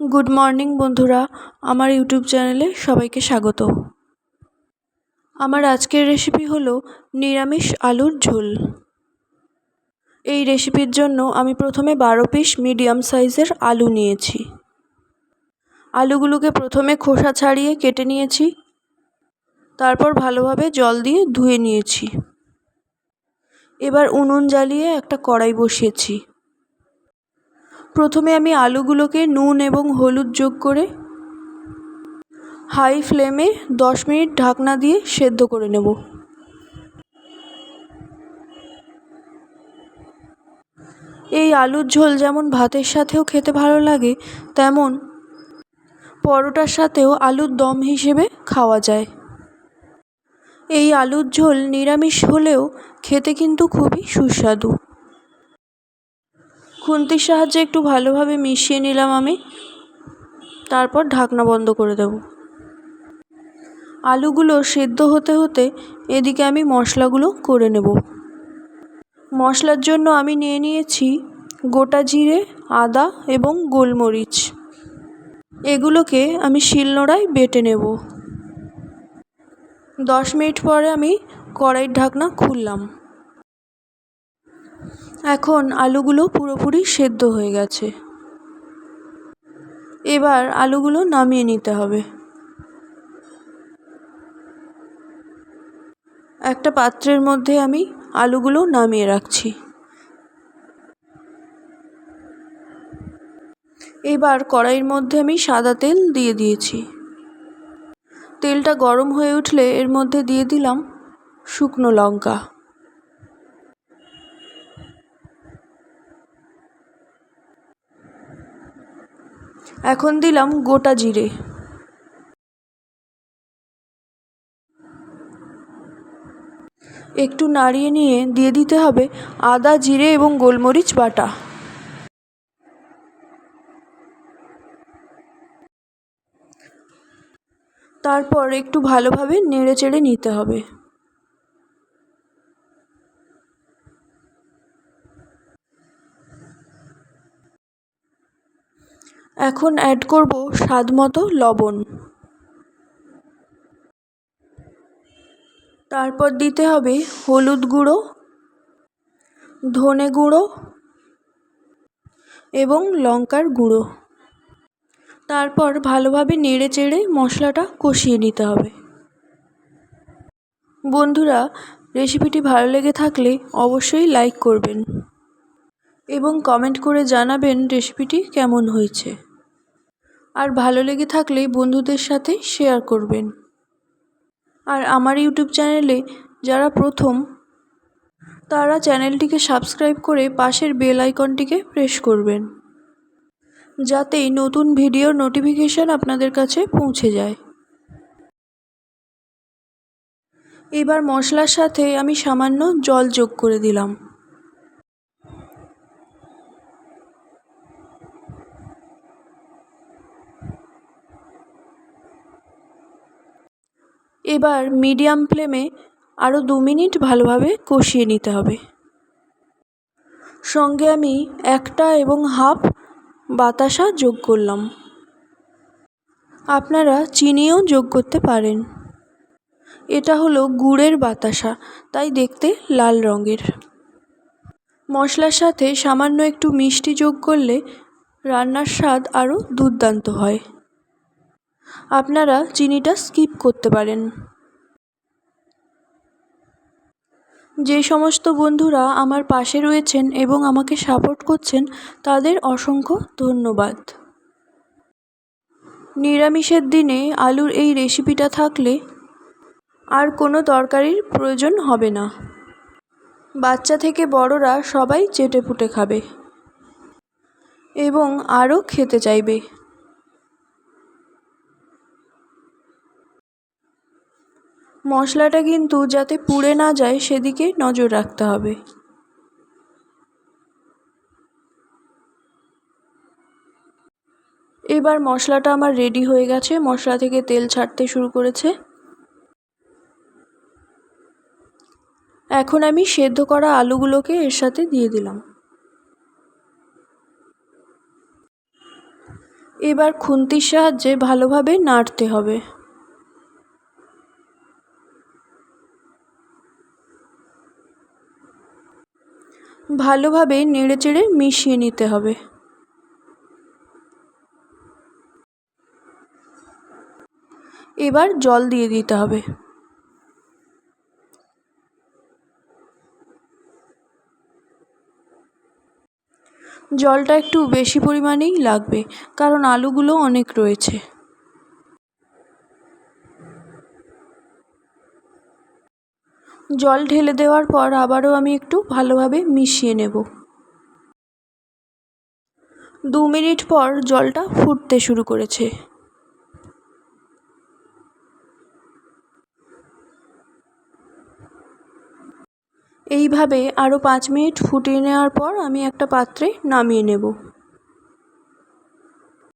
Good morning, বন্ধুরা। আমার YouTube চ্যানেলে সবাইকে স্বাগত। আমার আজকের রেসিপি হলো নিরামিষ আলুর ঝোল। এই রেসিপির জন্য আমি প্রথমে বারো পিস মিডিয়াম সাইজের আলু নিয়েছি। আলুগুলোকে প্রথমে খোসা ছাড়িয়ে কেটে নিয়েছি। তারপর ভালোভাবে জল দিয়ে ধুয়ে নিয়েছি। এবার উনুন জ্বালিয়ে একটা কড়াই বসিয়েছি। প্রথমে আমি আলুগুলোকে নুন এবং হলুদ যোগ করে হাই ফ্লেমে দশ মিনিট ঢাকনা দিয়ে সেদ্ধ করে নেব। এই আলুর ঝোল যেমন ভাতের সাথেও খেতে ভালো লাগে, তেমন পরোটার সাথেও আলুর দম হিসেবে খাওয়া যায়। এই আলুর ঝোল নিরামিষ হলেও খেতে কিন্তু খুবই সুস্বাদু। খুন্তির সাহায্যে একটু ভালোভাবে মিশিয়ে নিলাম আমি। তারপর ঢাকনা বন্ধ করে দেব। আলুগুলো সেদ্ধ হতে হতে এদিকে আমি মশলাগুলো করে নেব। মশলার জন্য আমি নিয়ে নিয়েছি গোটা জিরে, আদা এবং গোলমরিচ। এগুলোকে আমি শিলনোড়ায় বেটে নেব। দশ মিনিট পরে আমি কড়াইয়ের ঢাকনা খুললাম। এখন আলুগুলো পুরোপুরি সেদ্ধ হয়ে গেছে। এবার আলুগুলো নামিয়ে নিতে হবে। একটা পাত্রের মধ্যে আমি আলুগুলো নামিয়ে রাখছি। এবার কড়াইয়ের মধ্যে আমি সাদা তেল দিয়ে দিয়েছি। তেলটা গরম হয়ে উঠলে এর মধ্যে দিয়ে দিলাম শুকনো লঙ্কা। এখন দিলাম গোটা জিরে। একটু নাড়িয়ে নিয়ে দিয়ে দিতে হবে আদা, জিরে এবং গোলমরিচ বাটা। তারপর একটু ভালোভাবে নেড়ে চেড়ে নিতে হবে। এখন অ্যাড করব স্বাদ মতো লবণ। তারপর দিতে হবে হলুদ গুঁড়ো, ধনে গুঁড়ো এবং লঙ্কার গুঁড়ো। তারপর ভালোভাবে নেড়ে চেড়ে মশলাটা কষিয়ে নিতে হবে। বন্ধুরা, রেসিপিটি ভালো লেগে থাকলে অবশ্যই লাইক করবেন এবং কমেন্ট করে জানাবেন রেসিপিটি কেমন হয়েছে। আর ভালো লেগে থাকলে বন্ধুদের সাথে শেয়ার করবেন। আর আমার ইউটিউব চ্যানেলে যারা প্রথম, তারা চ্যানেলটিকে সাবস্ক্রাইব করে পাশের বেল আইকনটিকে প্রেস করবেন। যাতে নতুন ভিডিওর নোটিফিকেশান আপনাদের কাছে পৌঁছে যায়। এবার মশলার সাথে আমি সামান্য জল যোগ করে দিলাম। এবার মিডিয়াম ফ্লেমে আরও দু মিনিট ভালোভাবে কষিয়ে নিতে হবে। সঙ্গে আমি একটা এবং হাফ বাতাসা যোগ করলাম। আপনারা চিনিও যোগ করতে পারেন। এটা হলো গুড়ের বাতাসা, তাই দেখতে লাল রঙের। মশলার সাথে সামান্য একটু মিষ্টি যোগ করলে রান্নার স্বাদ আরও দুর্দান্ত হয়। আপনারা চিনিটা স্কিপ করতে পারেন। যে সমস্ত বন্ধুরা আমার পাশে রয়েছেন এবং আমাকে সাপোর্ট করছেন, তাদের অসংখ্য ধন্যবাদ। নিরামিষের দিনে আলুর এই রেসিপিটা থাকলে আর কোনো তরকারির প্রয়োজন হবে না। বাচ্চা থেকে বড়রা সবাই চেটে পুটে খাবে এবং আরও খেতে চাইবে। মশলাটা কিন্তু যাতে পুড়ে না যায় সেদিকে নজর রাখতে হবে। এবার মশলাটা আমার রেডি হয়ে গেছে। মশলা থেকে তেল ছাড়তে শুরু করেছে। এখন আমি সেদ্ধ করা আলুগুলোকে এর সাথে দিয়ে দিলাম। এবার খুন্তির সাহায্যে ভালোভাবে নাড়তে হবে। ভালোভাবে নেড়েচেড়ে মিশিয়ে নিতে হবে। এবার জল দিয়ে দিতে হবে। জলটা একটু বেশি পরিমাণেই লাগবে, কারণ আলুগুলো অনেক রয়েছে। জল ঢেলে দেওয়ার পর আবারও আমি একটু ভালোভাবে মিশিয়ে নেব। দু মিনিট পর জলটা ফুটতে শুরু করেছে। এইভাবে আরও পাঁচ মিনিট ফুটিয়ে নেওয়ার পর আমি একটা পাত্রে নামিয়ে নেব।